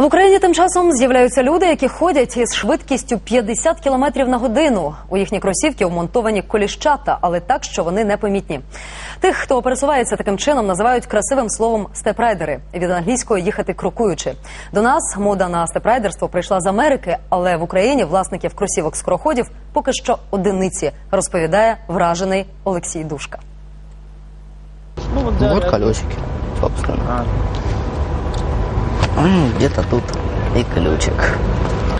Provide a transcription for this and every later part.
В Україні тим часом з'являються люди, які ходять із швидкістю 50 км на годину. У їхні кросівки вмонтовані коліщата, але так, що вони непомітні. Тих, хто пересувається таким чином, називають красивим словом степрайдери від англійської їхати крокуючи. До нас мода на степрайдерство прийшла з Америки, але в Україні власників кросівок скороходів поки що одиниці, розповідає вражений Олексій Душка. Ну, вот, я- колесики, собственно А, М, Где-то тут и ключик.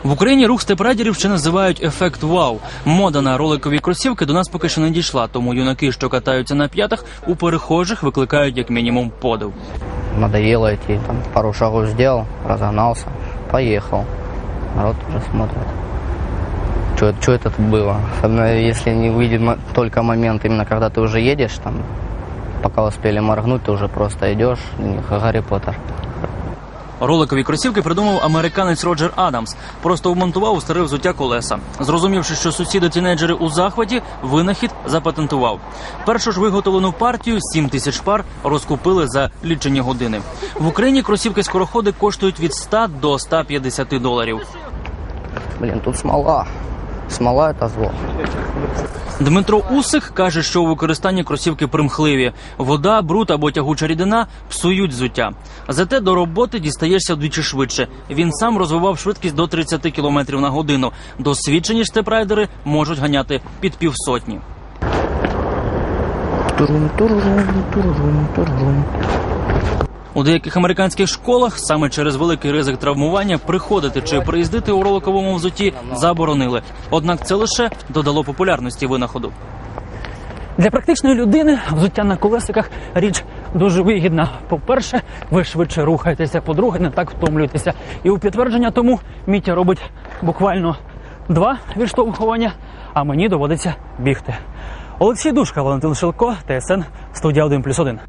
В Україні рух степрайдерів ще називають ефект вау. Мода на роликові кросівки до нас поки що не дійшла, тому юнаки, що катаються на п'ятах, у перехожих викликають як мінімум подив. Надоело идти, там пару шагов сделал, разогнался, поехал. Народ уже смотрит. Что это тут было? Особенно если не выйдет мо- только момент, именно когда ты уже едешь, там, пока успели моргнуть, ты уже просто идешь, как Гарри Поттер. Роликові кросівки придумав американець Роджер Адамс. Просто вмонтував у старе взуття колеса. Зрозумівши, що сусіди-тінейджери у захваті, винахід запатентував. Першу ж виготовлену партію 7 тисяч пар розкупили за лічені години. В Україні кросівки скороходи коштують від 100 до 150 доларів. Блін, тут смола. Смола это зло. Дмитро Усик каже, що у використанні кросівки примхливі. Вода, бруд або тягуча рідина псують взуття. Зате до роботи дістаєшся вдвічі швидше. Він сам розвивав швидкість до 30 км на годину. Досвідчені степрайдери можуть ганяти під півсотні. Турум, турум, турум, турум. У деяких американських школах саме через великий ризик травмування приходити чи приїздити у роликовому взутті заборонили. Однак це лише додало популярності винаходу. Для практичної людини взуття на колесиках річ дуже вигідна. По-перше, ви швидше рухаєтеся, по-друге, не так втомлюєтеся. І у підтвердження тому Мітя робить буквально два відштовхування, а мені доводиться бігти. Олексій Душка, Валентин Шилко, ТСН, студія 1+,1.